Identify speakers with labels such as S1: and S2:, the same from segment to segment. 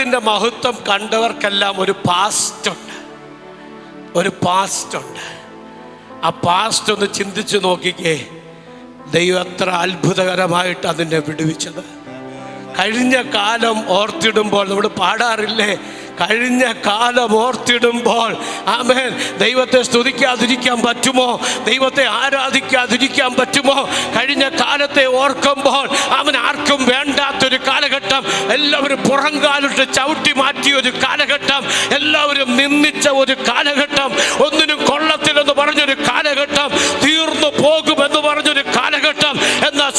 S1: മഹത്വം കണ്ടവർക്കെല്ലാം ഒരു പാസ്റ്റ് ഉണ്ട്. ഒരു പാസ്റ്റ് ഉണ്ട്. ആ പാസ്റ്റ് ഒന്ന് ചിന്തിച്ചു നോക്കിക്കേ. ദൈവം എത്ര അത്ഭുതകരമായിട്ട് അതിനെ വിടുവിച്ചത്. കഴിഞ്ഞ കാലം ഓർത്തിടുമ്പോൾ നമ്മൾ പാടാറില്ലേ? കഴിഞ്ഞ കാലം ഓർത്തിടുമ്പോൾ ആമേൻ. ദൈവത്തെ സ്തുതിക്കാതിരിക്കാൻ പറ്റുമോ? ദൈവത്തെ ആരാധിക്കാതിരിക്കാൻ പറ്റുമോ? കഴിഞ്ഞ കാലത്തെ ഓർക്കുമ്പോൾ അവൻ ആർക്കും വേണ്ടാത്തൊരു കാലഘട്ടം എല്ലാവരും പുറംകാലിട്ട് ചവിട്ടി മാറ്റിയ ഒരു കാലഘട്ടം എല്ലാവരും നിന്ദിച്ച ഒരു കാലഘട്ടം ഒന്നിനും കൊള്ളത്തില്ലെന്ന് പറഞ്ഞൊരു കാലഘട്ടം തീർന്നു പോകുമെന്ന് പറഞ്ഞൊരു കാലഘട്ടം എന്നാൽ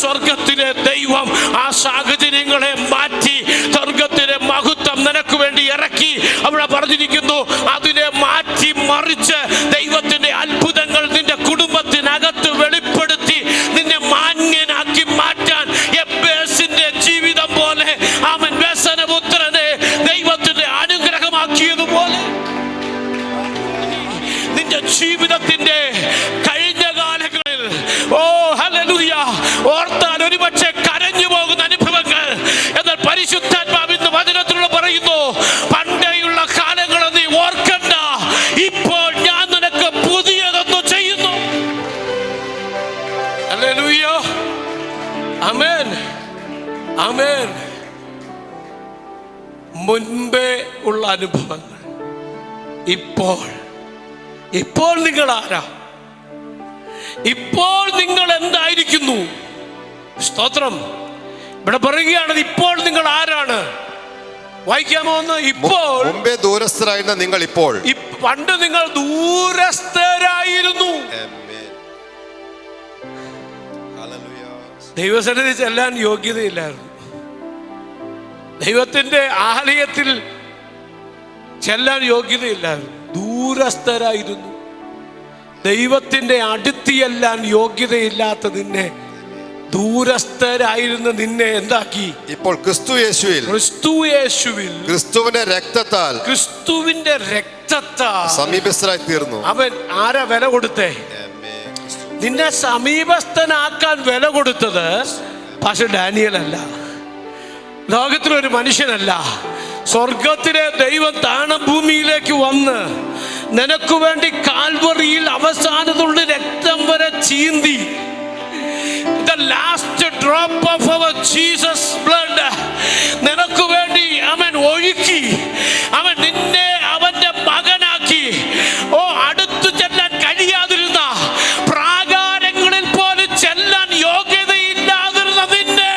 S1: ഓർത്താൽ ഒരുപക്ഷെ കരഞ്ഞു പോകുന്ന അനുഭവങ്ങൾ. എന്നാൽ പരിശുദ്ധാത്മാവ് ഇന്ന് വചനത്തിലൂടെ പറയുന്നു പണ്ടേയുള്ള കാലങ്ങൾ നീ ഓർക്കണ്ട. ഇപ്പോൾ ഞാൻ നിനക്ക് പുതിയതൊന്നു ചെയ്യുന്നു. ഹല്ലേലൂയ ആമേൻ. ആമേൻ. മുൻപേ ഉള്ള അനുഭവങ്ങൾ. ഇപ്പോൾ. ഇപ്പോൾ നിങ്ങൾ ആരാ? ഇപ്പോൾ നിങ്ങൾ എന്തായിരിക്കുന്നു? സ്തോത്രം. ഇവിടെ പറയുകയാണ് ഇപ്പോൾ നിങ്ങൾ ആരാണ്? വായിക്കാമോ ഒന്ന്? ഇപ്പോൾ
S2: മുമ്പേ ദൂരസ്ഥരായിരുന്ന നിങ്ങൾ ഇപ്പോൾ
S1: പണ്ട് നിങ്ങൾ ദൂരസ്ഥരായിരുന്നു. ദൈവസന്നിധി ചെല്ലാൻ യോഗ്യതയില്ലായിരുന്നു. ദൈവത്തിന്റെ ആലയത്തിൽ ചെല്ലാൻ യോഗ്യതയില്ലായിരുന്നു. ദൂരസ്ഥരായിരുന്നു. ദൈവത്തിന്റെ അടുത്തിയെല്ലാം ചെല്ലാൻ യോഗ്യതയില്ലാത്ത നിന്നെ ദൂരസ്ഥരായിരുന്ന നിന്നെ എന്താക്കി?
S2: ഇപ്പോൾ ക്രിസ്തു യേശുവിൽ.
S1: ക്രിസ്തു യേശുവിൽ.
S2: ക്രിസ്തുവിന്റെ രക്തത്താൽ.
S1: ക്രിസ്തുവിന്റെ രക്തത്താൽ.
S2: സമീപസ്ഥരായി തീർന്നു.
S1: അവൻ ആരാ വില കൊടുത്തേ? നിന്നെ സമീപസ്ഥനാക്കാൻ വില കൊടുത്തത് പക്ഷെ ഡാനിയൽ അല്ല ലോകത്തിലൊരു മനുഷ്യനല്ല. സ്വർഗത്തിലെ ദൈവം താണ ഭൂമിയിലേക്ക് വന്ന് നിനക്ക് വേണ്ടി കാൽവറിയിൽ അവസാനത്തുള്ള രക്തം വരെ ചീന്തി. Last drop of our Jesus blood നിനക്ക് വേണ്ടി അവൻ ഒഴുക്കി അവൻ നിന്നെ അവന്റെ മകനാക്കി. ഓ അടുത്തു ചെല്ലാൻ കഴിയാതിരുന്ന പ്രാകാരങ്ങളിൽ പോലും ചെല്ലാൻ യോഗ്യതയില്ലാതിരുന്ന നിന്നെ.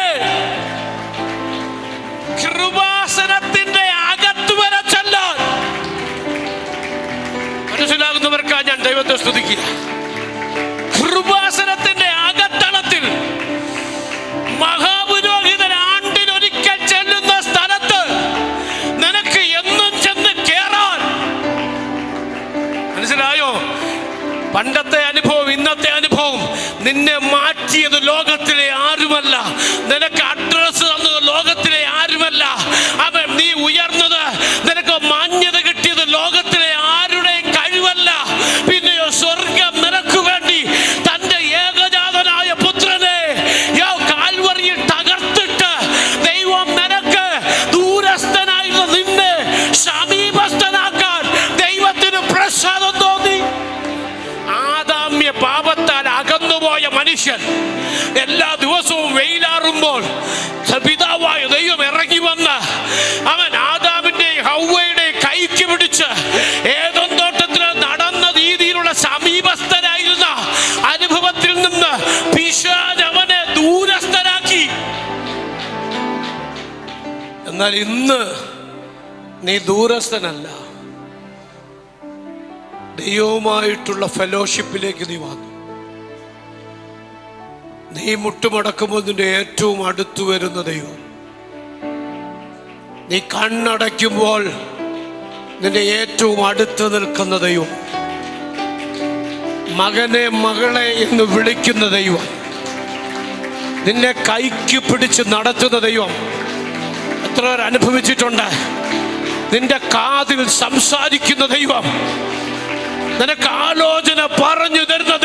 S1: കൃപാസനത്തിന്റെ അകത്ത് വരെ ചെല്ലാൻ. മനസ്സിലാകുന്നവർക്കാ ഞാൻ ദൈവത്തെ സ്തുതിക്കുക. നിന്നെ മാറ്റിയത് ലോകത്തിലെ ആരുമല്ല. എല്ലാ ദിവസവും വെയിലാറുമ്പോൾ പിതാവായ ദൈവം ഇറങ്ങി വന്ന് അവൻ ആദാമിന്റെ ഹൗവയുടെ കൈക്ക് പിടിച്ച് ഏതൊൻ തോട്ടത്തിൽ നടന്ന രീതിയിലുള്ള സമീപസ്ഥനായിരുന്ന അനുഭവത്തിൽ നിന്ന് പിശാജ് അവനെ ദൂരസ്ഥനാക്കി. എന്നാൽ ഇന്ന് നീ ദൂരസ്ഥനല്ല. ദൈവവുമായിട്ടുള്ള ഫെലോഷിപ്പിലേക്ക് നീ വന്നു. നീ മുട്ടുമടക്കുമ്പോൾ നിന്റെ ഏറ്റവും അടുത്തു വരുന്ന ദൈവം. നീ കണ്ണടയ്ക്കുമ്പോൾ നിന്റെ ഏറ്റവും അടുത്ത് നിൽക്കുന്ന ദൈവം. മകനെ മകളെ എന്ന് വിളിക്കുന്ന ദൈവം. നിന്നെ കൈക്ക് പിടിച്ച് നടത്തുന്ന ദൈവം. എത്ര പേർ അനുഭവിച്ചിട്ടുണ്ട്? നിന്റെ കാതിൽ സംസാരിക്കുന്ന ദൈവം. നിനക്ക് ആലോചന പറഞ്ഞു തരുന്ന